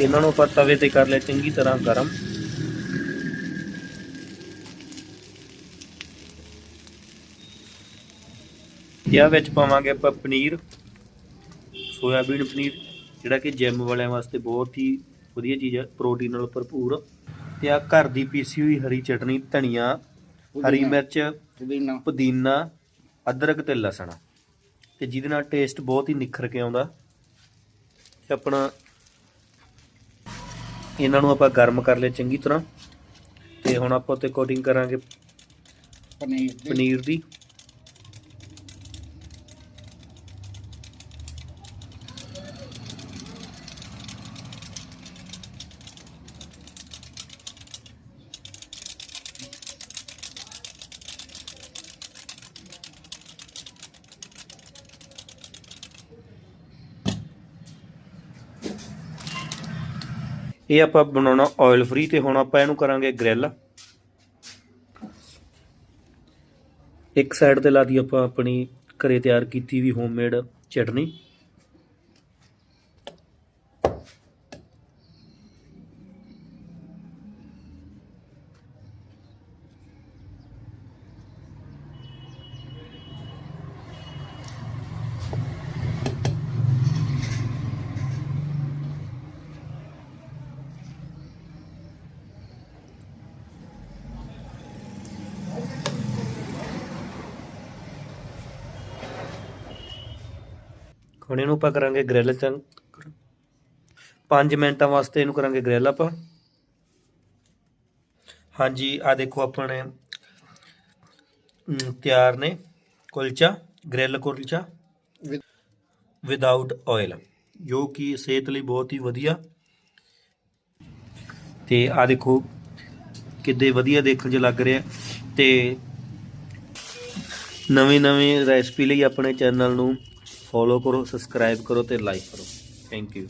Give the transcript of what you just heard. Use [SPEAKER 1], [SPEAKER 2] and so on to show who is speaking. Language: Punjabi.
[SPEAKER 1] ਇਹਨਾਂ ਨੂੰ ਆਪਾਂ ਤਵੇ ਤੇ ਕਰ ਲਿਆ ਚੰਗੀ ਤਰ੍ਹਾਂ ਗਰਮ। ਇਹਦੇ ਵਿੱਚ ਪਾਵਾਂਗੇ ਆਪਾਂ ਪਨੀਰ ਸੋਇਆਬੀਨ ਪਨੀਰ ਜਿਹੜਾ ਕਿ ਜਿਮ ਵਾਲਿਆਂ ਵਾਸਤੇ ਬਹੁਤ ਹੀ ਵਧੀਆ ਚੀਜ਼ ਹੈ ਪ੍ਰੋਟੀਨ ਨਾਲ ਭਰਪੂਰ। ਤੇ ਆ ਘਰ ਦੀ ਪੀਸੀ ਹੋਈ ਹਰੀ ਚਟਨੀ ਧਨੀਆ ਹਰੀ। ਮਿਰਚ
[SPEAKER 2] ਪੁਦੀਨਾ।
[SPEAKER 1] ਪੁਦੀਨਾ ਅਦਰਕ ਤੇ ਲਸਣ। ਤੇ ਜਿਹਦੇ ਨਾਲ ਟੇਸਟ ਬਹੁਤ ਹੀ ਨਿਖਰ ਕੇ ਆਉਂਦਾ। ਤੇ ਆਪਣਾ ਇਹਨਾਂ ਨੂੰ ਆਪਾਂ ਗਰਮ ਕਰ ਲਿਆ ਚੰਗੀ ਤਰ੍ਹਾਂ। ਤੇ ਹੁਣ ਆਪਾਂ ਤੇ ਕੋਟਿੰਗ ਕਰਾਂਗੇ ਪਨੀਰ ਦੀ। ਇਹ ਆਪਾਂ ਬਣਾਉਣਾ ਆਇਲ ਫ੍ਰੀ ਤੇ ਹੁਣ ਆਪਾਂ ਇਹਨੂੰ ਕਰਾਂਗੇ ਗ੍ਰਿਲ ਇੱਕ ਸਾਈਡ ਤੇ ਲਾਦੀ ਆਪਾਂ ਆਪਣੀ ਘਰੇ ਤਿਆਰ ਕੀਤੀ ਵੀ ਹੋਮਮੇਡ ਚਟਨੀ। ਹੁਣ ਇਹਨੂੰ ਆਪਾਂ ਕਰਾਂਗੇ ਗ੍ਰਿਲ ਚ। 5 ਮਿੰਟਾਂ ਵਾਸਤੇ ਇਹਨੂੰ ਕਰਾਂਗੇ ਗ੍ਰਿਲ ਆਪਾਂ। ਹਾਂਜੀ ਆ ਦੇਖੋ ਆਪਣੇ ਅਮ, ਤਿਆਰ ਨੇ kulcha grill kulcha
[SPEAKER 2] with-
[SPEAKER 1] without oil ਜੋ ਕਿ ਸਿਹਤ ਲਈ ਬਹੁਤ ਹੀ ਵਧੀਆ। ਤੇ ਆ ਦੇਖੋ ਕਿੱਦੇ ਵਧੀਆ ਦੇਖਣ 'ਚ ਲੱਗ ਰਿਹਾ। ਤੇ ਨਵੀਂ ਨਵੀਂ ਰੈਸਪੀ ਲਈ ਆਪਣੇ ਚੈਨਲ ਨੂੰ ਫੋਲੋ ਕਰੋ ਸਬਸਕ੍ਰਾਈਬ ਕਰੋ ਤੇ ਲਾਈਕ ਕਰੋ। Thank you